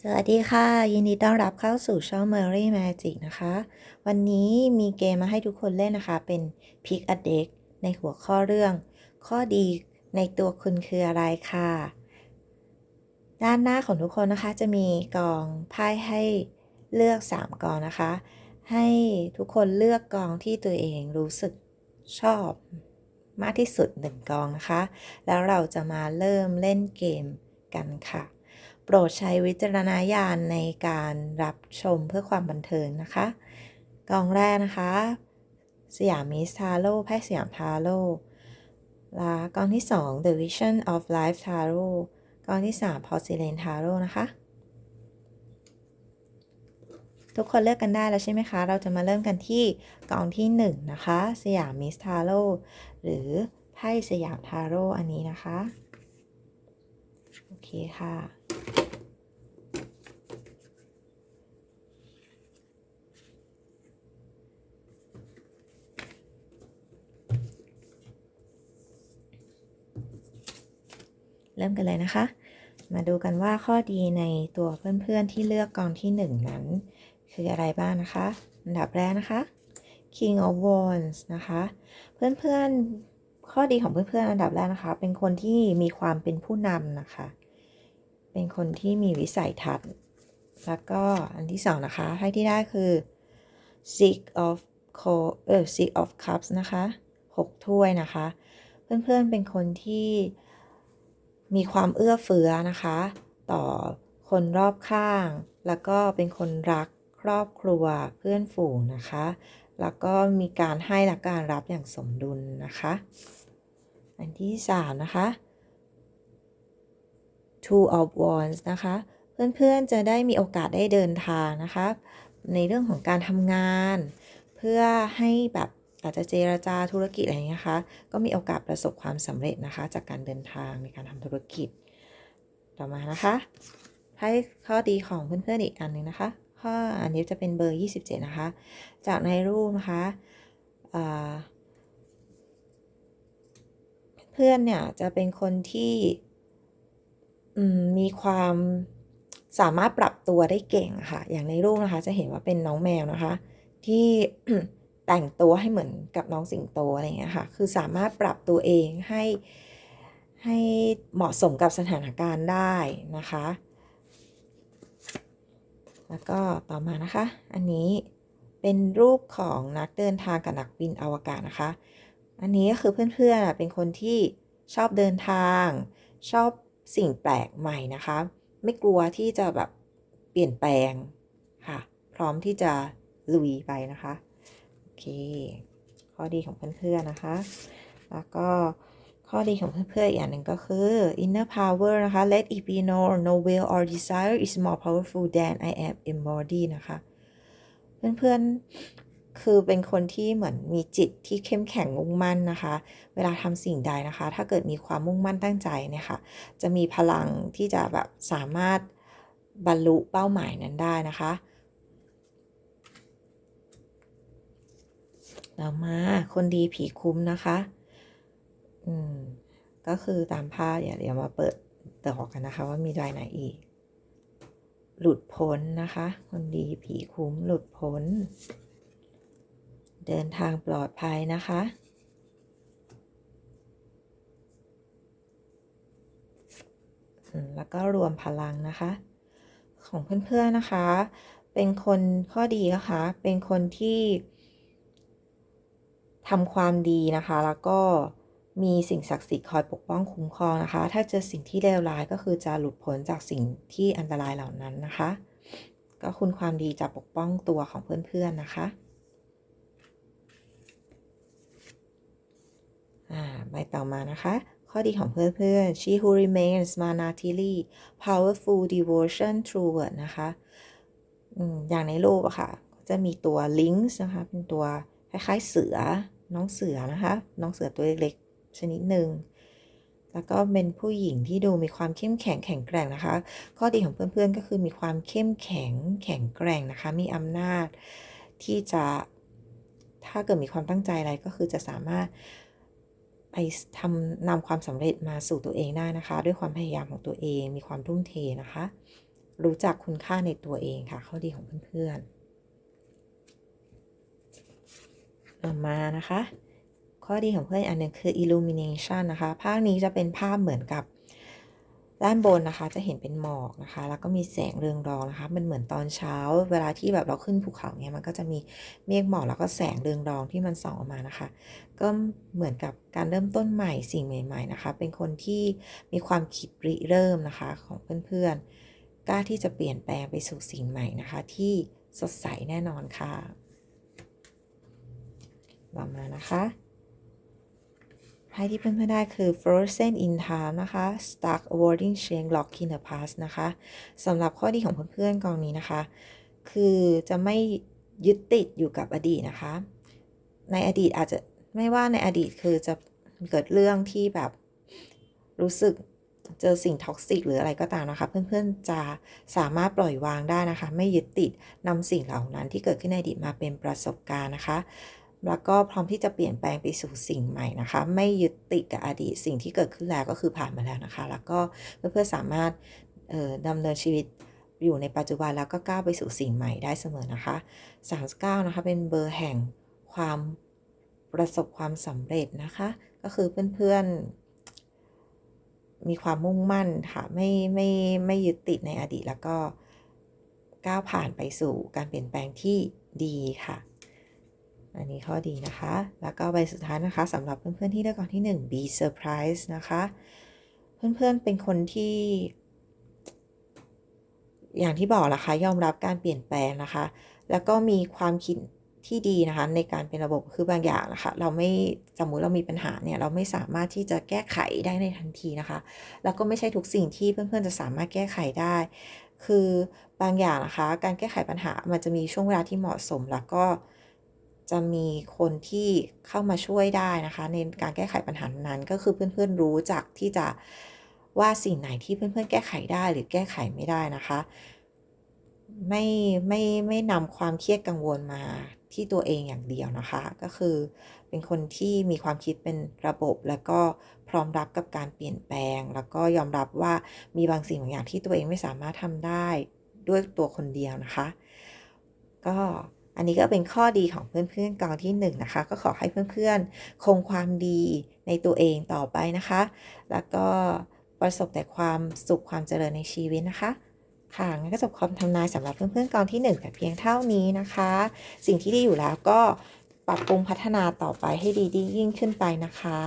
สวัสดีค่ะ ยินดีต้อนรับเข้าสู่ช่อง Mary Magic นะคะ วันนี้มีเกมมาให้ทุกคนเล่นนะคะ เป็น Pick a Deck ในหัวข้อเรื่อง ข้อดีในตัวคุณคืออะไรค่ะ ด้านหน้าของทุกคนนะคะ จะมีกองไพ่ให้เลือก 3กองนะคะ ให้ทุกคนเลือกกองที่ตัวเองรู้สึกชอบมากที่สุดหนึ่งกองนะคะ แล้วเราจะมาเริ่มเล่นเกมกันค่ะ โปรดใช้วิจารณญาณในการรับชมเพื่อความบันเทิงนะคะกองแรกนะคะ สยามมิสทาโร่ไพ่สยามทาโร่และกองที่ 2 The Vision of Life Tarot กองที่ 3 Porcelain Tarot นะคะ ทุกคนเลือกกันได้แล้วใช่ไหมคะ เราจะมาเริ่มกันที่กองที่ 1 นะคะ สยามมิสทาโร่หรือไพ่สยามทาโร่อันนี้นะคะ โอเคค่ะ ริ่มกันเลยนะคะ มาดูกันว่าข้อดีในตัวเพื่อนๆที่เลือกกองที่หนึ่งนั้น คืออะไรบ้างนะคะ อันดับแรกนะคะ King of Wands นะคะ เพื่อนๆ ข้อดีของเพื่อนๆ อันดับแรกนะคะ เป็นคนที่มีความเป็นผู้นำนะคะ เป็นคนที่มีวิสัยทัศน์ แล้วก็อันที่สองนะคะไพ่ที่ได้คือ Six of Co เออ Six of Cups นะคะหกถ้วยนะคะ เพื่อนๆ เป็นคนที่ มีความเอื้อเฟื้อนะคะ ต่อคนรอบข้าง แล้วก็เป็นคนรักครอบครัวเพื่อนฝูงนะคะ แล้วก็มีการให้และการรับอย่างสมดุลนะคะ อันที่สามนะคะ Two of Wands นะคะ เพื่อนๆจะได้มีโอกาสได้เดินทางนะคะ ในเรื่องของการทำงาน เพื่อให้แบบ อาจจะเจรจาธุรกิจอะไรอย่างเงี้ยนะคะ ก็มีโอกาสประสบความสำเร็จนะคะ จากการเดินทางในการทำธุรกิจ ต่อมานะคะไพ่ข้อดีของเพื่อนๆอีกอันหนึ่งนะคะ ข้ออันนี้จะเป็นเบอร์ 27 นะคะ จากในรูปนะคะเพื่อนเนี่ยจะเป็นคนที่มีความสามารถปรับตัวได้เก่งค่ะ อย่างในรูปนะคะ จะเห็นว่าเป็นน้องแมวนะคะ ที่ แต่งตัวให้เหมือนกับน้องสิงโตอะไรเงี้ยค่ะ คือสามารถปรับตัวเองให้ให้เหมาะสมกับสถานการณ์ได้นะคะ แล้วก็ต่อมานะคะ อันนี้เป็นรูปของนักเดินทางกับนักบินอวกาศนะคะ อันนี้ก็คือเพื่อนๆเป็นคนที่ชอบเดินทาง ชอบสิ่งแปลกใหม่นะคะ ไม่กลัวที่จะแบบเปลี่ยนแปลงค่ะ พร้อมที่จะลุยไปนะคะ เค ข้อดีของเพื่อนๆนะคะ แล้วก็ข้อดีของเพื่อนๆอีกอย่างหนึ่งก็คือ inner power นะคะ let it be known no will or desire is more powerful than I am embodied นะคะ เพื่อนๆ คือเป็นคนที่เหมือนมีจิตที่เข้มแข็งมุ่งมั่นนะคะ เวลาทำสิ่งใดนะคะ ถ้าเกิดมีความมุ่งมั่นตั้งใจเนี่ยค่ะ จะมีพลังที่จะแบบสามารถบรรลุเป้าหมายนั้นได้นะคะ ต่อมาคนดีผีคุ้มนะคะ อืม ก็คือตามภาพเดี๋ยวมาเปิดต่อกันนะคะ ว่ามีรายไหนอีก หลุดพ้นนะคะ คนดีผีคุ้มหลุดพ้น เดินทางปลอดภัยนะคะแล้วก็รวมพลังนะคะ ของเพื่อนๆนะคะ เป็นคนข้อดีนะคะ เป็นคนที่ ทำความดีนะคะ แล้วก็มีสิ่งศักดิ์สิทธิ์คอยปกป้องคุ้มครองนะคะ ถ้าเจอสิ่งที่เลวร้ายก็คือจะหลุดพ้นจากสิ่งที่อันตรายเหล่านั้นนะคะ ก็คุณความดีจะปกป้องตัวของเพื่อนๆนะคะอ่าใบต่อมานะคะ ข้อดีของเพื่อนๆ she who remains manatili powerful devotion true word นะคะอย่างในรูปอะค่ะจะมีตัว links นะคะ เป็นตัวคล้ายๆเสือ น้องเสือนะคะ น้องเสือตัวเล็กๆชนิดหนึ่งแล้วก็เป็นผู้หญิงที่ดูมีความเข้มแข็งแข็งแกร่งนะคะ ข้อดีของเพื่อนๆก็คือมีความเข้มแข็งแข็งแกร่งนะคะ มีอำนาจที่จะถ้าเกิดมีความตั้งใจอะไรก็คือจะสามารถไปทำนำความสำเร็จมาสู่ตัวเองได้นะคะ ด้วยความพยายามของตัวเอง มีความทุ่มเทนะคะ รู้จักคุณค่าในตัวเองค่ะ ข้อดีของเพื่อนๆ ต่อมานะคะ ข้อดีของเพื่อนอันหนึ่งคือ illumination นะคะ ภาคนี้จะเป็นภาพเหมือนกับด้านบนนะคะจะเห็นเป็นหมอกนะคะ แล้วก็มีแสงเรืองรองนะคะมันเหมือนตอนเช้า เวลาที่แบบเราขึ้นภูเขาเนี่ยมันก็จะมีเมฆหมอกแล้วก็แสงเรืองรองที่มันส่องออกมานะคะ ก็เหมือนกับการเริ่มต้นใหม่สิ่งใหม่ ๆนะคะ เป็นคนที่มีความคิดริเริ่มนะคะของเพื่อนๆกล้าที่จะเปลี่ยนแปลงไปสู่สิ่งใหม่นะคะ ที่สดใสแน่นอนค่ะ ต่อมานะคะไพ่ที่เพื่อนๆได้คือ Frozen in Time นะคะ Stuck Avoiding Change Lock in the Past นะคะสำหรับข้อดีของเพื่อนๆกองนี้นะคะ คือจะไม่ยึดติดอยู่กับอดีตนะคะ ในอดีตอาจจะไม่ว่าในอดีตคือจะเกิดเรื่องที่แบบรู้สึกเจอสิ่งท็อกซิกหรืออะไรก็ตามนะคะ เพื่อนๆจะสามารถปล่อยวางได้นะคะ ไม่ยึดติดนำสิ่งเหล่านั้นที่เกิดขึ้นในอดีตมาเป็นประสบการณ์นะคะ แล้วก็พร้อมที่จะเปลี่ยนแปลงไปสู่สิ่งใหม่นะคะ ไม่ยึดติดกับอดีตสิ่งที่เกิดขึ้นแล้วก็คือผ่านมาแล้วนะคะ แล้วก็เพื่อนๆสามารถดำเนินชีวิตอยู่ในปัจจุบันแล้วก็ก้าวไปสู่สิ่งใหม่ได้เสมอนะคะ 39 นะคะ เป็นเบอร์แห่งความประสบความสำเร็จนะคะ ก็คือเพื่อนๆ มีความมุ่งมั่นค่ะไม่ไม่ไม่ยึดติดในอดีตแล้วก็ก้าวผ่านไปสู่การเปลี่ยนแปลงที่ดีค่ะ อันนี้ข้อดีนะคะ แล้วก็ใบสุดท้ายนะคะสำหรับเพื่อนๆที่เลือกกองที่ 1 be surprise นะคะ เพื่อนๆเป็นคนที่ อย่างที่บอกนะคะยอมรับการเปลี่ยนแปลงนะคะ แล้วก็มีความคิดที่ดีนะคะในการเป็นระบบคือบางอย่างนะคะ เราไม่สมมุติเรามีปัญหาเนี่ยเราไม่สามารถที่จะแก้ไขได้ในทันทีนะคะ แล้วก็ไม่ใช่ทุกสิ่งที่เพื่อนๆจะสามารถแก้ไขได้ คือบางอย่างนะคะ การแก้ไขปัญหามันจะมีช่วงเวลาที่เหมาะสมแล้วก็ จะมีคนที่เข้ามาช่วยได้นะคะ ในการแก้ไขปัญหานั้นก็คือเพื่อนๆรู้จักที่จะว่าสิ่งไหนที่เพื่อนๆแก้ไขได้หรือแก้ไขไม่ได้นะคะ ไม่ไม่ไม่นำความเครียดกังวลมาที่ตัวเองอย่างเดียวนะคะ ก็คือเป็นคนที่มีความคิดเป็นระบบ แล้วก็พร้อมรับกับการเปลี่ยนแปลง แล้วก็ยอมรับว่ามีบางสิ่งบางอย่างที่ตัวเองไม่สามารถทำได้ด้วยตัวคนเดียวนะคะ ก็ อันนี้ก็เป็นข้อดีของเพื่อนๆกองที่1นนะคะ ก็ขอให้เพื่อนๆ คงความดีในตัวเองต่อไปนะคะ แล้วก็ประสบแต่ความสุขความเจริญในชีวิตนะคะค่ะงั้นก็จบความทำนายสำหรับเพื่อนๆกองที่ 1 แต่เพียงเท่านี้นะคะ สิ่งที่ดีอยู่แล้วก็ปรับปรุงพัฒนาต่อไปให้ดีดียิ่งขึ้นไปนะคะ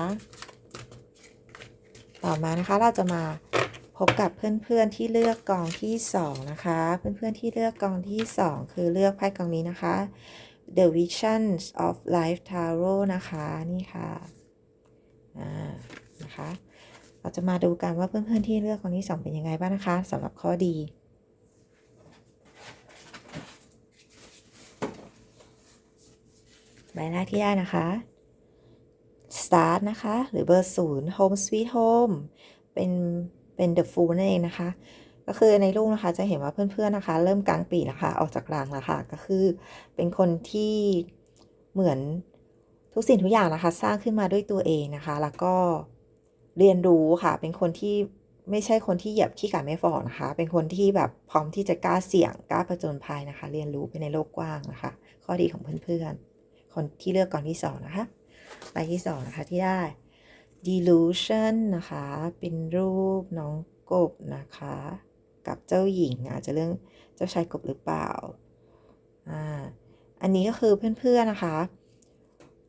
ต่อมานะคะเราจะมา พบกับเพื่อนๆที่เลือกกองที่ 2 นะคะ เพื่อนๆที่เลือกกองที่ 2 คือเลือกไพ่กองนี้นะคะ The Visions of Life Tarot นะคะ นี่ค่ะอ่านะคะ เราจะมาดูกันว่าเพื่อนๆที่เลือกกองที่2เป็นยังไงบ้างนะคะสำหรับข้อดีใบแรกที่ได้นะคะ Start นะคะ หรือเบอร์ศูนย์ Home Sweet Home เป็น เป็น The Fool นั่นเองนะคะ ก็คือในรูปนะคะจะเห็นว่าเพื่อนๆนะคะ เริ่มกลางปีแล้วค่ะออกจากรังแล้วค่ะ ก็คือเป็นคนที่เหมือนทุกสิ่งทุกอย่างนะคะ สร้างขึ้นมาด้วยตัวเองนะคะ แล้วก็เรียนรู้ค่ะ เป็นคนที่ไม่ใช่คนที่เหยียบขี้กาไม่ฟอนะคะ เป็นคนที่แบบพร้อมที่จะกล้าเสี่ยงกล้าประจนภัยนะคะ เรียนรู้ไปในโลกกว้างนะคะ ข้อดีของเพื่อนๆคนที่เลือกก่อนที่สองนะคะใบที่สองนะคะที่ได้ delusion นะคะ เป็นรูปน้องกบนะคะ กับเจ้าหญิงอาจจะเรื่องเจ้าชายกบหรือเปล่า อ่า อันนี้ก็คือเพื่อนๆนะคะ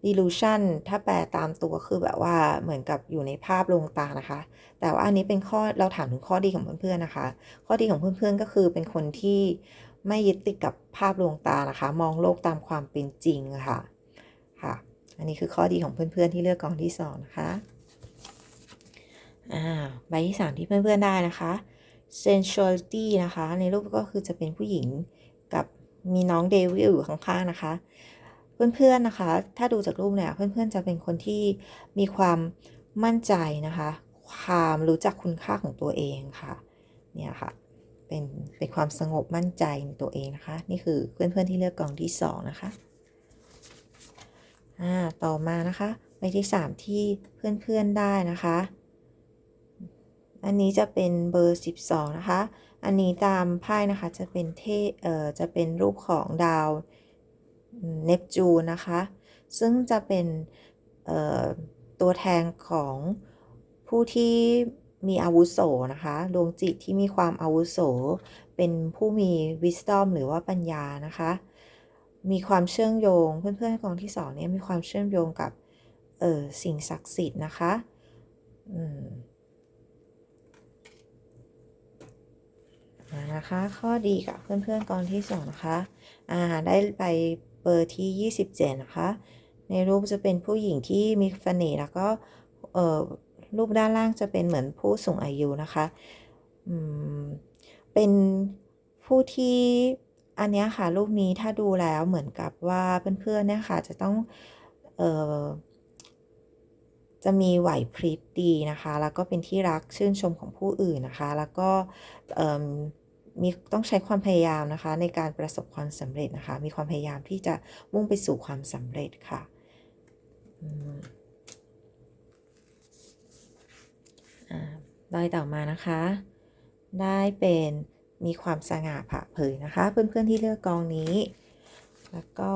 delusion ถ้าแปลตามตัวคือแบบว่าเหมือนกับอยู่ในภาพลวงตานะคะ แต่ว่าอันนี้เป็นข้อเราถามถึงข้อดีของเพื่อนๆนะคะ ข้อดีของเพื่อนๆก็คือเป็นคนที่ไม่ยึดติดกับภาพลวงตานะคะ มองโลกตามความเป็นจริงค่ะ ค่ะ อันนี้คือข้อดีของเพื่อนๆที่เลือกกองที่สองนะคะ ใบที่สามที่เพื่อนๆได้นะคะ sensuality นะคะ ในรูปก็คือจะเป็นผู้หญิงกับมีน้องเดวิลอยู่ข้างๆนะคะ เพื่อนๆนะคะ ถ้าดูจากรูปเนี่ยเพื่อนๆจะเป็นคนที่มีความมั่นใจนะคะ ความรู้จักคุณค่าของตัวเองค่ะเนี่ยค่ะเป็นเป็นความสงบมั่นใจในตัวเองนะคะ นี่คือเพื่อนๆที่เลือกกล่องที่สองนะคะอ่าต่อมานะคะใบที่สามที่เพื่อนๆได้นะคะ อันนี้จะเป็นเบอร์ 12 นะคะ อันนี้ตามไพ่นะคะจะเป็นเทเอ่อจะเป็นรูปของดาวเนปจูนนะคะ ซึ่งจะเป็นเอ่อตัวแทนของผู้ที่มีอาวุโสนะคะดวงจิตที่มีความอาวุโส เป็นผู้มี wisdom หรือว่าปัญญานะคะ มีความเชื่อมโยง เพื่อนๆกองที่สองเนี่ยมีความเชื่อมโยงกับเออสิ่งศักดิ์สิทธิ์นะคะ อืมมา นะคะ ข้อดีกับเพื่อนๆกองที่สองนะคะอ่าได้ไปเบอร์ที่ 27 นะคะ ในรูปจะเป็นผู้หญิงที่มีเสน่ห์แล้วก็เอ่อรูปด้านล่างจะเป็นเหมือนผู้สูงอายุนะคะอืมเป็นผู้ที่อันนี้ค่ะรูปนี้ถ้าดูแล้วเหมือนกับว่าเพื่อนๆเนี่ยค่ะจะต้องเอ่อ จะมีไหวพริบดีนะคะ แล้วก็เป็นที่รักชื่นชมของผู้อื่นนะคะ แล้วก็มีต้องใช้ความพยายามนะคะ ในการประสบความสำเร็จนะคะ มีความพยายามที่จะมุ่งไปสู่ความสำเร็จค่ะอ่าใบต่อมานะคะ ได้เป็นมีความสง่าผ่าเผยนะคะ เพื่อนๆที่เลือกกองนี้ แล้วก็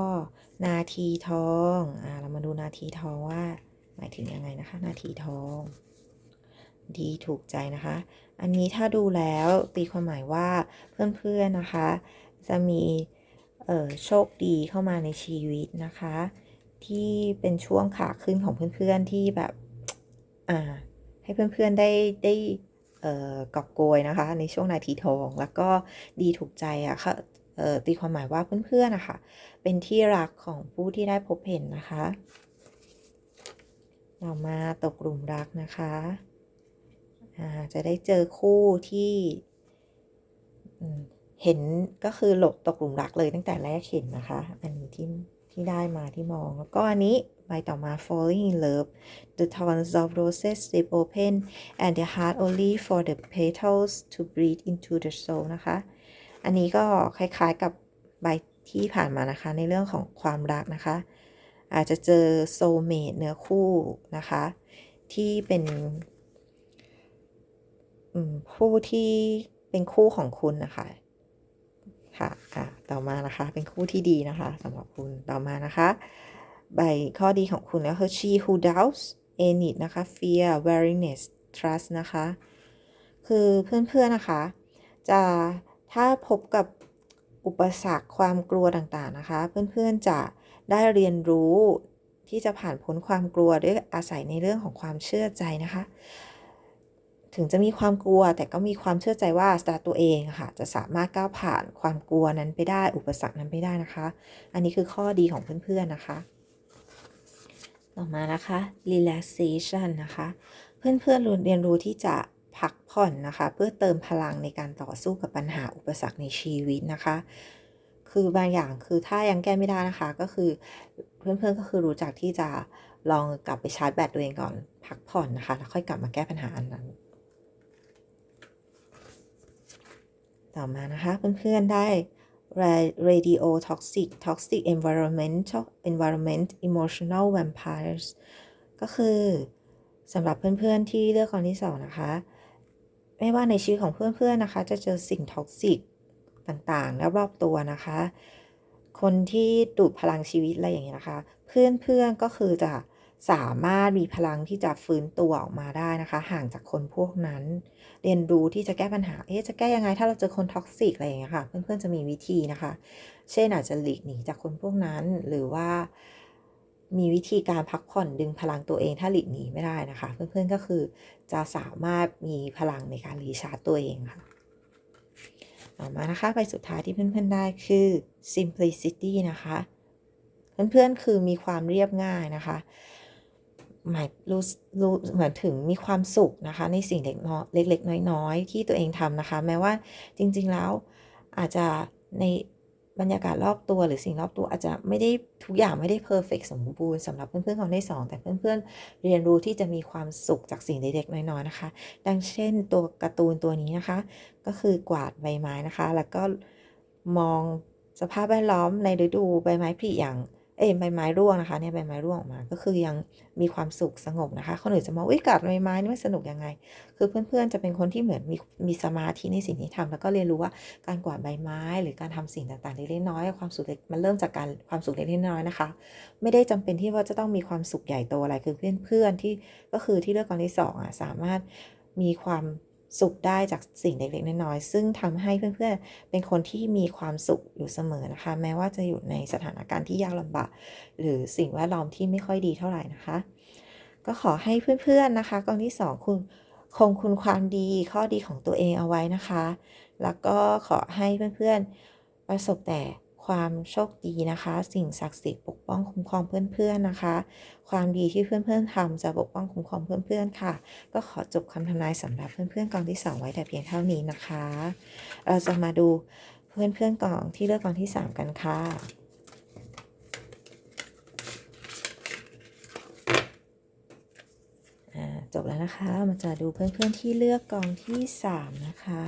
นาทีทองอ่าเรามาดูนาทีทองว่า หมายถึงยังไงนะคะ นาทีทอง ดีถูกใจนะคะ อันนี้ถ้าดูแล้วตีความหมายว่าเพื่อนๆนะคะ จะมีโชคดีเข้ามาในชีวิตนะคะ ที่เป็นช่วงขาขึ้นของเพื่อนๆที่แบบอ่าให้เพื่อนๆได้ได้เอ่อกอบโกยนะคะ ในช่วงนาทีทองแล้วก็ดีถูกใจอะค่ะตีความหมายว่าเพื่อนๆนะคะเป็นที่รักของผู้ที่ได้พบเห็นนะคะ เรามาตกหลุมรักนะคะจะได้เจอคู่ที่เห็นก็คือหลบตกหลุมรักเลยตั้งแต่แรกเห็นนะคะ อันนี้ที่ที่ได้มาที่มอง แล้วก็อันนี้ใบต่อมา falling in love the thorns of roses slip open and the heart only for the petals to breathe into the soul นะคะ อันนี้ก็คล้ายๆกับใบที่ผ่านมานะคะ ในเรื่องของความรักนะคะ อาจจะเจอโซเมตเนื้อคู่นะคะ ที่เป็นผู้ที่เป็นคู่ของคุณนะคะค่ะอะต่อมานะคะเป็นคู่ที่ดีนะคะสำหรับคุณต่อมานะคะใบข้อดีของคุณก็คือ she who doubts any นะคะ fear weariness trust นะคะ คือเพื่อนๆนะคะ จะถ้าพบกับอุปสรรคความกลัวต่างๆนะคะ เพื่อนๆจะ ได้เรียนรู้ที่จะผ่านพ้นความกลัวด้วยอาศัยในเรื่องของความเชื่อใจนะคะ ถึงจะมีความกลัวแต่ก็มีความเชื่อใจว่าสตาร์ตัวเองค่ะจะสามารถก้าวผ่านความกลัวนั้นไปได้ อุปสรรคนั้นไปได้นะคะ อันนี้คือข้อดีของเพื่อนๆนะคะ ต่อมานะคะ relaxation นะคะ เพื่อนๆเรียนรู้ที่จะพักผ่อนนะคะ เพื่อเติมพลังในการต่อสู้กับปัญหาอุปสรรคในชีวิตนะคะ คือบางอย่างคือถ้ายังแก้ไม่ได้นะคะ ก็คือเพื่อนๆก็คือรู้จักที่จะลองกลับไปชาร์จแบตตัวเองก่อนพักผ่อนนะคะ แล้วค่อยกลับมาแก้ปัญหาอันนั้น ต่อมานะคะเพื่อนๆได้ radio toxic toxic environment environment emotional vampires ก็คือสำหรับเพื่อนๆที่เลือกคนที่สองนะคะ ไม่ว่าในชีวิตของเพื่อนๆนะคะ จะเจอสิ่งท็อกซิก ต่างๆรอบๆตัวนะคะ คนที่ดูดพลังชีวิตอะไรอย่างเงี้ยนะคะ เพื่อนๆก็คือจะสามารถมีพลังที่จะฟื้นตัวออกมาได้นะคะ ห่างจากคนพวกนั้น เรียนรู้ที่จะแก้ปัญหา เอ๊ะจะแก้ยังไงถ้าเราเจอคนท็อกซิกอะไรอย่างเงี้ยค่ะ เพื่อนๆจะมีวิธีนะคะ เช่นอาจจะหลีกหนีจากคนพวกนั้น หรือว่า มีวิธีการพักผ่อนดึงพลังตัวเองถ้าหลีกหนีไม่ได้นะคะ เพื่อนๆก็คือจะสามารถมีพลังในการรีชาร์จตัวเองค่ะ ต่อมานะคะใบสุดท้ายที่เพื่อนๆได้คือ simplicity นะคะ เพื่อนๆคือมีความเรียบง่ายนะคะหมายรู้รู้เหมือนถึงมีความสุขนะคะ ในสิ่งเล็กน้อยเล็กๆน้อยๆ ที่ตัวเองทำนะคะ แม้ว่าจริงๆแล้วอาจจะใน บรรยากาศรอบตัวหรือสิ่งรอบตัวอาจจะไม่ได้ทุกอย่างไม่ได้เพอร์เฟกสมบูรณ์สำหรับเพื่อนๆของได้สองแต่เพื่อนๆ เรียนรู้ที่จะมีความสุขจากสิ่งเล็กๆน้อยๆนะคะ ดังเช่นตัวการ์ตูนตัวนี้นะคะ ก็คือกวาดใบไม้นะคะ แล้วก็มองสภาพแวดล้อมในฤดูใบไม้ผลิอย่าง เอ้ยใบไม้ร่วงนะคะเนี่ยใบไม้ร่วงออกมา ก็คือยังมีความสุขสงบนะคะคนอื่นจะมองอุ้ยกัดใบไม้นี่มันสนุกยังไง คือเพื่อนๆจะเป็นคนที่เหมือนมีมีสมาธิในสิ่งที่ทำแล้วก็เรียนรู้ว่าการกวาดใบไม้ หรือการทำสิ่งต่างๆเล็กๆน้อยความสุขเล็กมันเริ่มจากการความสุขเล็กๆน้อยนะคะ ไม่ได้จำเป็นที่ว่าจะต้องมีความสุขใหญ่โตอะไรคือเพื่อนๆที่ก็คือที่เลือกกองที่สองอะสามารถมีความ สุขได้จากสิ่งเล็กๆน้อยๆซึ่งทำให้เพื่อนๆ เป็นคนที่มีความสุขอยู่เสมอนะคะ แม้ว่าจะอยู่ในสถานการณ์ที่ยากลำบากหรือสิ่งแวดล้อมที่ไม่ค่อยดีเท่าไหร่นะคะ ก็ขอให้เพื่อนๆนะคะกองที่สองคุณคงคุณความดีข้อดีของตัวเองเอาไว้นะคะ แล้วก็ขอให้เพื่อนๆประสบแต่ ความโชคดีนะคะ สิ่งศักดิ์สิทธิ์ปกป้องคุ้มครองเพื่อนๆนะคะ ความดีที่เพื่อนๆทำจะปกป้องคุ้มครองเพื่อนๆค่ะ ก็ขอจบคำทำนายสำหรับเพื่อนๆกองที่ 2 ไว้แต่เพียงเท่านี้นะคะ เราจะมาดูเพื่อนๆกองที่เลือกกองที่ 3 กันค่ะจบแล้วนะคะมาจะดูเพื่อนๆที่เลือกกองที่ 3 นะคะ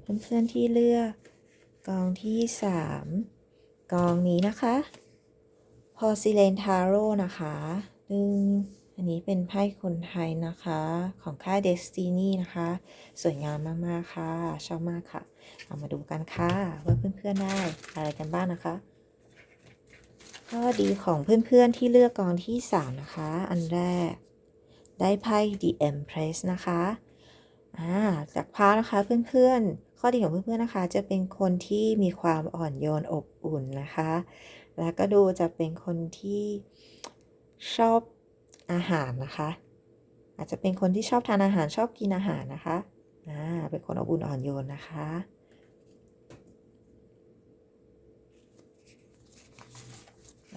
เพื่อนๆที่เลือก กองที่3กองนี้นะคะพอซิเลนทาโร่นะคะหนึ่งอันนี้เป็นไพ่คนไทยนะคะ ของค่ายเดสตินีนะคะ สวยงามมาก ๆ ค่ะ ชอบมากค่ะ เอามาดูกันค่ะ ว่าเพื่อน ๆ ได้อะไรกันบ้างนะคะข้อดีของเพื่อน ๆ ที่เลือกกองที่ 3 นะคะ อันแรก ได้ไพ่ The Empress นะคะ อ่า จากพานะคะเพื่อน ๆ ข้อดีของเพื่อนๆนะคะ จะเป็นคนที่มีความอ่อนโยนอบอุ่นนะคะ แล้วก็ดูจะเป็นคนที่ชอบอาหารนะคะ อาจจะเป็นคนที่ชอบทานอาหารชอบกินอาหารนะคะอ่าเป็นคนอบอุ่นอ่อนโยนนะคะ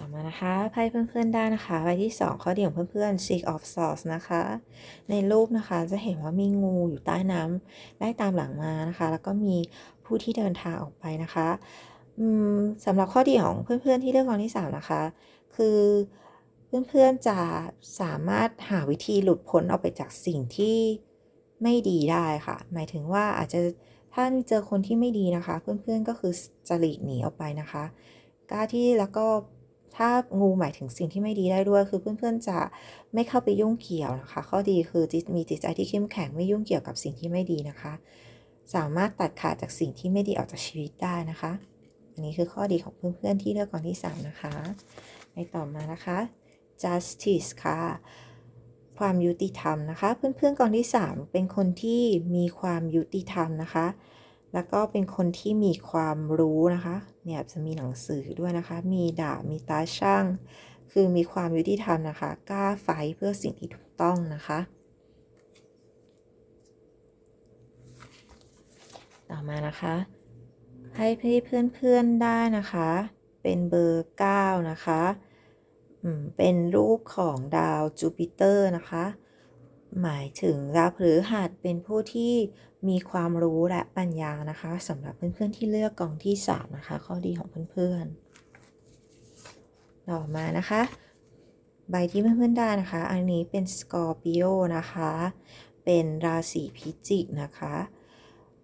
ต่อมานะคะไพ่เพื่อนๆได้นะคะใบที่ 2 ข้อดีของเพื่อนๆ Six of Swords นะคะ ในรูปนะคะจะเห็นว่ามีงูอยู่ใต้น้ำได้ตามหลังมานะคะ แล้วก็มีผู้ที่เดินทางออกไปนะคะสำหรับข้อดีของเพื่อนๆที่เลือกกองที่ 3 นะคะ คือเพื่อนๆจะสามารถหาวิธีหลุดพ้นออกไปจากสิ่งที่ไม่ดีได้ค่ะ หมายถึงว่าอาจจะถ้าเจอคนที่ไม่ดีนะคะ เพื่อนๆก็คือจะหลีกหนีออกไปนะคะกล้าที่แล้วก็ ถ้างูหมายถึงสิ่งที่ไม่ดีได้ด้วย คือเพื่อนๆจะไม่เข้าไปยุ่งเกี่ยวนะคะ ข้อดีคือจิตมีจิตใจที่เข้มแข็งไม่ยุ่งเกี่ยวกับสิ่งที่ไม่ดีนะคะ สามารถตัดขาดจากสิ่งที่ไม่ดีออกจากชีวิตได้นะคะ อันนี้คือข้อดีของเพื่อนๆที่เลือกกองที่ 3 นะคะไปต่อมานะคะ justice ค่ะความยุติธรรมนะคะ เพื่อนๆกองที่ 3 เป็นคนที่มีความยุติธรรมนะคะ แล้วก็เป็นคนที่มีความรู้นะคะ เนี่ยจะมีหนังสือด้วยนะคะ มีดาบมีตาช่าง คือมีความยุติธรรมนะคะ กล้าไฟเพื่อสิ่งที่ถูกต้องนะคะ ต่อมานะคะ ให้เพื่อนๆได้นะคะ เป็นเบอร์ 9 นะคะอืมเป็นรูปของดาวจูปิเตอร์นะคะ หมายถึงดาวพฤหัสเป็นผู้ที่มีความรู้และปัญญานะคะสำหรับเพื่อนๆที่เลือกกองที่ 3 นะคะ ข้อดีของเพื่อนๆ ต่อมานะคะ ใบที่เพื่อนๆได้นะคะ อันนี้เป็นสกอร์ปิโอนะคะ เป็นราศีพิจิกนะคะ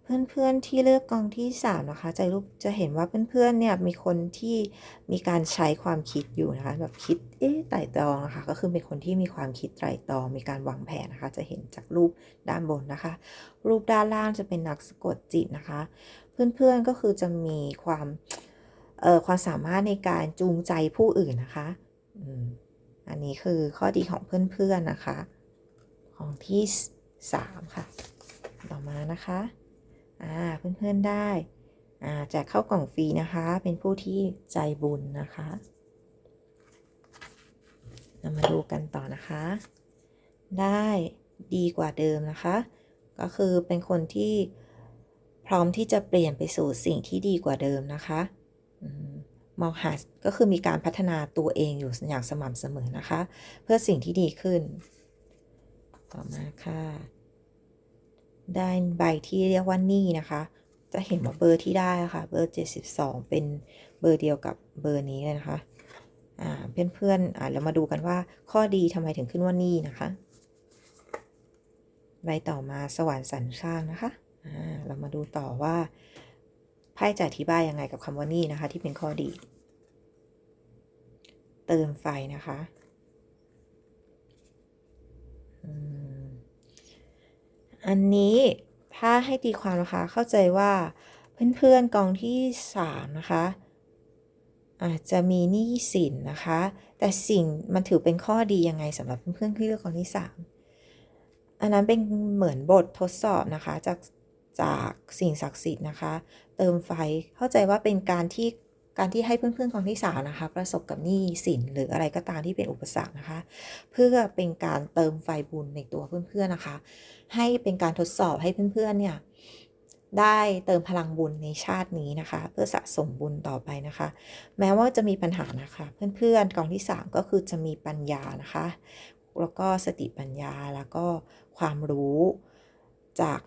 เพื่อนๆที่เลือกกองที่ 3 นะคะจะรูปจะเห็นว่าเพื่อนๆเนี่ยมีคนที่มีการใช้ความคิดอยู่นะคะแบบคิดเอ๊ะไต่ตรองนะคะก็คือเป็นคนที่มีความคิดไตร่ตรองมีการวางแผนนะคะ จะเห็นจากรูปด้านบนนะคะ รูปด้านล่างจะเป็นนักสะกดจิตนะคะ เพื่อนๆก็คือจะมีความเอ่อความสามารถในการจูงใจผู้อื่นนะคะอันนี้คือข้อดีของเพื่อนๆนะคะ ของที่ 3 ค่ะ ต่อมานะคะ เพื่อนๆได้อแจกเข้ากล่องฟรีนะคะ เป็นผู้ที่ใจบุญนะคะเรามาดูกันต่อนะคะ ได้ดีกว่าเดิมนะคะ ก็คือเป็นคนที่พร้อมที่จะเปลี่ยนไปสู่สิ่งที่ดีกว่าเดิมนะคะมองหาก็คือมีการพัฒนาตัวเองอยู่อย่างสม่ำเสมอนะคะ เพื่อสิ่งที่ดีขึ้น ต่อมาค่ะ ได้ใบที่เรียกว่านี่นะคะ จะเห็นว่าเบอร์ที่ได้ค่ะ เบอร์ 72 เป็นเบอร์เดียวกับเบอร์นี้เลยนะคะอ่าเพื่อนๆอ่าเรามาดูกันว่าข้อดีทำไมถึงขึ้นว่านี่นะคะ ใบต่อมาสวรรค์สรรสร้างนะคะอ่าเรามาดูต่อว่าไพ่จะอธิบายยังไงกับคำว่านี่นะคะ ที่เป็นข้อดี เติมไฟนะคะ อืม อันนี้ถ้าให้ตีความนะคะ เข้าใจว่าเพื่อนๆกองที่สามนะคะ อาจจะมีหนี้สินนะคะ แต่สิ่งมันถือเป็นข้อดียังไงสำหรับเพื่อนๆที่เลือกกองที่สามอันนั้นเป็นเหมือนบททดสอบนะคะจากจากสิ่งศักดิ์สิทธิ์นะคะ เติมไฟเข้าใจว่าเป็นการที่ การที่ให้เพื่อนๆกองที่สามนะคะ ประสบกับหนี้สินหรืออะไรก็ตามที่เป็นอุปสรรคนะคะ เพื่อเป็นการเติมไฟบุญในตัวเพื่อนๆนะคะ ให้เป็นการทดสอบให้เพื่อนๆเนี่ยได้เติมพลังบุญในชาตินี้นะคะ เพื่อสะสมบุญต่อไปนะคะ แม้ว่าจะมีปัญหานะคะ เพื่อนๆกองที่ 3 ก็คือจะมีปัญญานะคะ แล้วก็สติปัญญาแล้วก็ความรู้จาก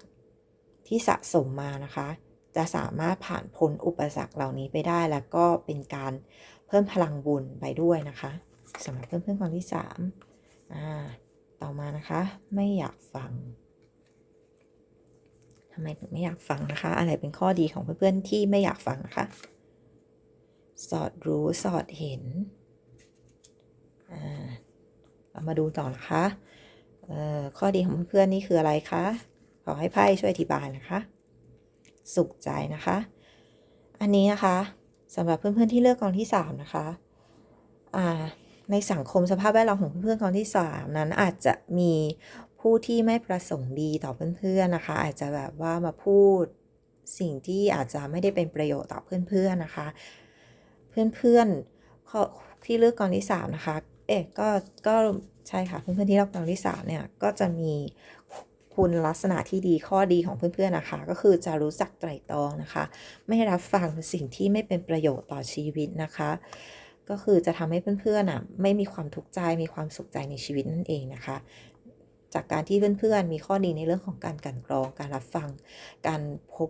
ที่สะสมมานะคะ จะสามารถผ่านพ้นอุปสรรคเหล่านี้ไปได้ แล้วก็เป็นการเพิ่มพลังบุญไปด้วยนะคะสำหรับเพื่อนๆกองที่3อ่าต่อมานะคะ ไม่อยากฟังทำไมถึงไม่อยากฟังนะคะ อะไรเป็นข้อดีของเพื่อนๆที่ไม่อยากฟังนะคะ สอดรู้สอดเห็นอ่าเรามาดูต่อนะคะข้อดีของเพื่อนๆนี่คืออะไรคะ ขอให้ไพ่ช่วยอธิบายนะคะ สุขใจนะคะ อันนี้นะคะสำหรับเพื่อนๆที่เลือกกองที่3นะคะอ่าในสังคมสภาพแวดล้อมของเพื่อนๆกองที่ 3 นั้นอาจจะมีผู้ที่ไม่ประสงค์ดีต่อเพื่อนๆนะคะ อาจจะแบบว่ามาพูดสิ่งที่อาจจะไม่ได้เป็นประโยชน์ต่อเพื่อนๆนะคะ เพื่อนๆที่เลือกกองที่3นะคะเอ๊ะก็ก็ใช่ค่ะเพื่อนๆที่เลือกกองที่3เนี่ยก็จะมี คุณลักษณะที่ดีข้อดีของเพื่อนๆนะคะ ก็คือจะรู้จักไตร่ตรองนะคะ ไม่รับฟังสิ่งที่ไม่เป็นประโยชน์ต่อชีวิตนะคะ ก็คือจะทำให้เพื่อนๆอะไม่มีความทุกข์ใจมีความสุขใจในชีวิตนั่นเองนะคะ จากการที่เพื่อนๆมีข้อดีในเรื่องของการกันกรอง การรับฟัง การพบ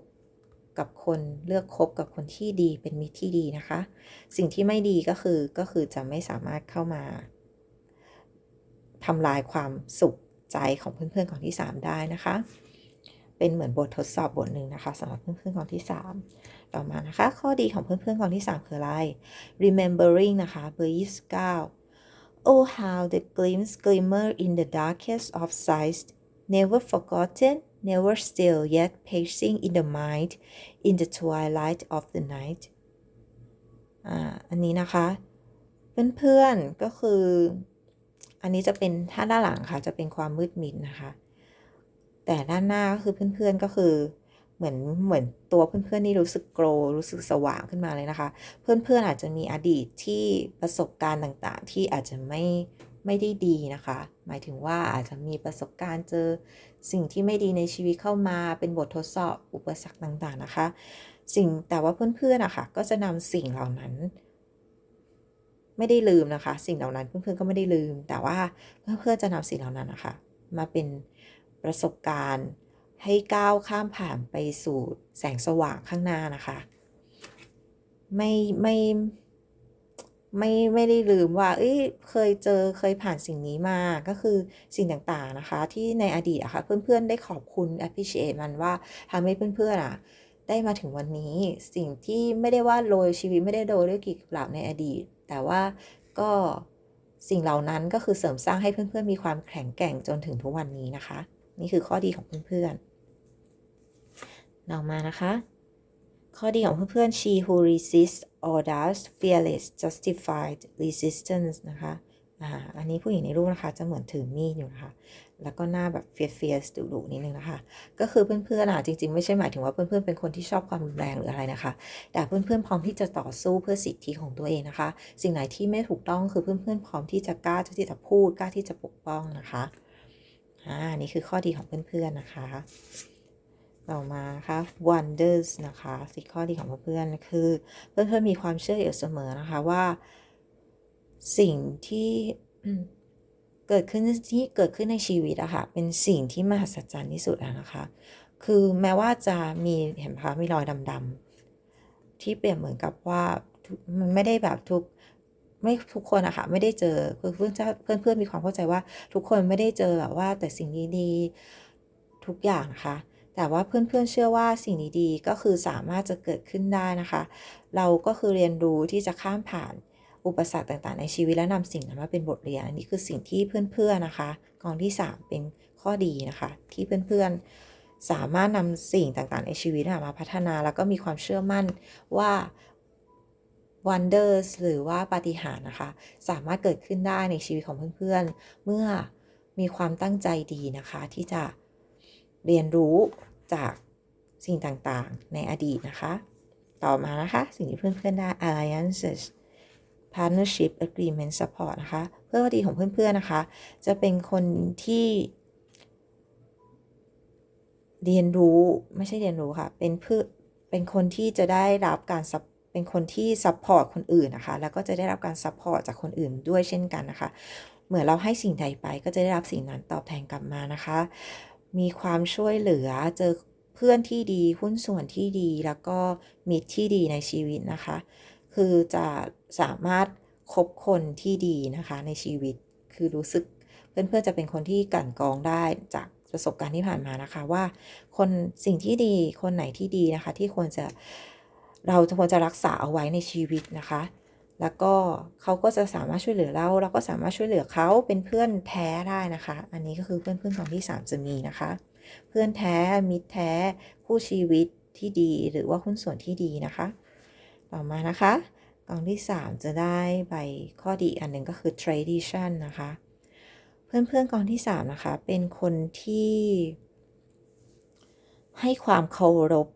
กับคนเลือกคบกับคนที่ดีเป็นมิตรที่ดีนะคะ สิ่งที่ไม่ดีก็คือก็คือจะไม่สามารถเข้ามาทำลายความสุข ใจของเพื่อนๆของที่ 3 ได้นะคะ เป็นเหมือนบททดสอบบทหนึ่งนะคะสำหรับเพื่อนๆของที่ 3 ต่อมานะคะ ข้อดีของเพื่อนๆของที่ 3 คืออะไร remembering นะคะเบอร์29 Oh how the gleams glimmer in the darkest of sights never forgotten never still yet pacing in the mind in the twilight of the night อ่าอันนี้นะคะ เพื่อนๆก็คือ อันนี้จะเป็นถ้าด้านหลังค่ะ จะเป็นความมืดมิดนะคะ แต่ด้านหน้าก็คือเพื่อนๆก็คือเหมือนเหมือนตัวเพื่อนๆนี่รู้สึกโกรรู้สึกสว่างขึ้นมาเลยนะคะ เพื่อนๆอาจจะมีอดีตที่ประสบการณ์ต่างๆ ที่อาจจะไม่ไม่ได้ดีนะคะ หมายถึงว่าอาจจะมีประสบการณ์เจอสิ่งที่ไม่ดีในชีวิตเข้ามาเป็นบททดสอบอุปสรรคต่างๆนะคะ สิ่งแต่ว่าเพื่อนๆอะคะ่ะก็จะนำสิ่งเหล่านั้น ไม่ได้ลืมนะคะ สิ่งเหล่านั้นเพื่อนๆก็ไม่ได้ลืม แต่ว่าเพื่อนๆจะนำสิ่งเหล่านั้นนะคะมาเป็นประสบการณ์ให้ก้าวข้ามผ่านไปสู่แสงสว่างข้างหน้านะคะ ไม่ไม่ไม่ไม่ได้ลืมว่า เอ้ย เคยเจอเคยผ่านสิ่งนี้มา ก็คือสิ่งต่างๆนะคะ ที่ในอดีตอะคะ่ะเพื่อนๆได้ขอบคุณ appreciate มันว่าทำให้เพื่อนๆอะได้มาถึงวันนี้ สิ่งที่ไม่ได้ว่าโรยชีวิตไม่ได้โรยด้วยกีบกุหลาบในอดีต แต่ว่าก็สิ่งเหล่านั้นก็คือเสริมสร้างให้เพื่อนๆมีความแข็งแกร่งจนถึงทุกวันนี้นะคะ นี่คือข้อดีของเพื่อนๆต่อมานะคะ ข้อดีของเพื่อนๆ she who resists orders fearless justified resistance นะคะ อ่าอันนี้ผู้หญิงในรูปนะคะ จะเหมือนถือมีดอยู่นะคะ แล้วก็หน้าแบบเฟียสเฟียสดุดุนิดนึงนะคะ ก็คือเพื่อนๆอะจริงๆไม่ใช่หมายถึงว่าเพื่อนๆเป็นคนที่ชอบความรุนแรงหรืออะไรนะคะ แต่เพื่อนๆพร้อมที่จะต่อสู้เพื่อสิทธิของตัวเองนะคะ สิ่งไหนที่ไม่ถูกต้องคือเพื่อนๆพร้อมที่จะกล้าที่จะพูดกล้าที่จะปกป้องนะคะอ่านี่คือข้อดีของเพื่อนๆนะคะต่อมานะคะ wonders นะคะสิข้อดีของเพื่อนๆคือ เพื่อนๆมีความเชื่ออยู่เสมอนะคะว่า สิ่งที่เกิดขึ้นที่เกิดขึ้นในชีวิตอะค่ะ เป็นสิ่งที่มหัศจรรย์ที่สุดแล้วนะคะ คือแม้ว่าจะมีเห็นพะมีรอยดำๆที่เปรียบเหมือนกับว่ามันไม่ได้แบบทุกไม่ทุกคนอะค่ะไม่ได้เจอคือเพื่อนเพื่อนเพื่อนมีความเข้าใจว่า ทุกคนไม่ได้เจอแบบว่าแต่สิ่งดีๆทุกอย่างนะคะ แต่ว่าเพื่อนๆเชื่อว่าสิ่งดีๆก็คือสามารถจะเกิดขึ้นได้นะคะ เราก็คือเรียนรู้ที่จะข้ามผ่าน อุปสรรคต่างๆ ในชีวิตและนำสิ่งนั้นมาเป็นบทเรียน อันนี้คือสิ่งที่เพื่อนๆนะคะกองที่ 3 เป็นข้อดีนะคะ ที่เพื่อนๆสามารถนำสิ่งต่างๆ ในชีวิตมาพัฒนาแล้วก็มีความเชื่อมั่นว่า wonders หรือว่าปาฏิหาริย์นะคะ สามารถเกิดขึ้นได้ในชีวิตของเพื่อนๆ เมื่อมีความตั้งใจดีนะคะ ที่จะเรียนรู้จากสิ่งต่างๆ ในอดีตนะคะ ต่อมานะคะ สิ่งที่เพื่อนๆได้ alliances partnership agreement support นะคะ เพื่อนดีของเพื่อนๆนะคะ จะเป็นคนที่ เรียนรู้ไม่ใช่เรียนรู้ค่ะ เป็นเพื่อเป็นคนที่จะได้รับการเป็นคนที่ซัพพอร์ตคนอื่นนะคะ แล้วก็จะได้รับการซัพพอร์ตจากคนอื่นด้วยเช่นกันนะคะ เหมือนเราให้สิ่งใดไปก็จะได้รับสิ่งนั้นตอบแทนกลับมานะคะ มีความช่วยเหลือเจอเพื่อนที่ดีหุ้นส่วนที่ดีแล้วก็มิตรที่ดีในชีวิตนะคะ คือจะสามารถคบคนที่ดีนะคะในชีวิตคือรู้สึกเพื่อนๆจะเป็นคนที่กั่นกองได้จากประสบการณ์ที่ผ่านมานะคะว่า คนสิ่งที่ดีคนไหนที่ดีนะคะ ที่ควรจะเราควรจะรักษาเอาไว้ในชีวิตนะคะ แล้วก็เขาก็จะสามารถช่วยเหลือเรา เราก็สามารถช่วยเหลือเขาเป็นเพื่อนแท้ได้นะคะ อันนี้ก็คือเพื่อนเพื่อนกองที่ 3 จะมีนะคะ เพื่อนแท้มิตรแท้คู่ชีวิตที่ดีหรือว่าหุ้นส่วนที่ดีนะคะ ต่อมานะคะกองที่ 3 จะได้ใบข้อดีอันหนึ่งก็คือ tradition นะคะเพื่อนเพื่อนๆกองที่ 3 นะคะ เป็นคนที่ให้ความเคารพ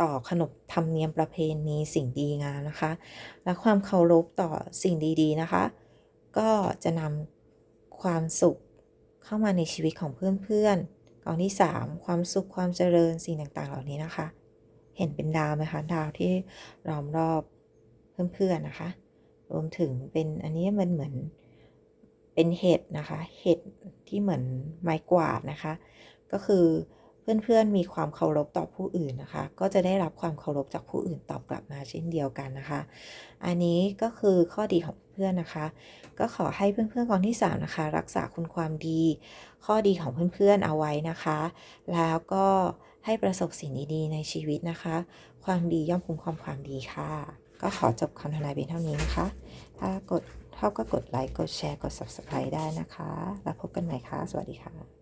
ต่อขนบธรรมเนียมประเพณีสิ่งดีงามนะคะ และความเคารพต่อสิ่งดีๆนะคะ ก็จะนำความสุขเข้ามาในชีวิตของเพื่อนๆกองที่ 3 ความสุขความเจริญสิ่งต่างๆ เหล่านี้นะคะ เห็นเป็นดาวไหมคะ ดาวที่ล้อมรอบเพื่อนๆนะคะ รวมถึงเป็นอันนี้มันเหมือนเป็นเห็ดนะคะ เห็ดที่เหมือนไม้กวาดนะคะ ก็คือเพื่อนๆมีความเคารพต่อผู้อื่นนะคะ ก็จะได้รับความเคารพจากผู้อื่นตอบกลับมาเช่นเดียวกันนะคะ อันนี้ก็คือข้อดีของเพื่อนนะคะ ก็ขอให้เพื่อนๆกองที่3นะคะ รักษาคุณความดี ข้อดีของเพื่อนๆเอาไว้นะคะ แล้วก็ ให้ประสบสิ่งดีๆ ในชีวิตนะคะ ความดีย่อมคุ้มความความดีค่ะ ก็ขอจบคำทำนายเพียงเท่านี้นะคะ ถ้ากดเท่าก็กดไลค์ กดแชร์ กด subscribe ได้นะคะ แล้วพบกันใหม่ค่ะ สวัสดีค่ะ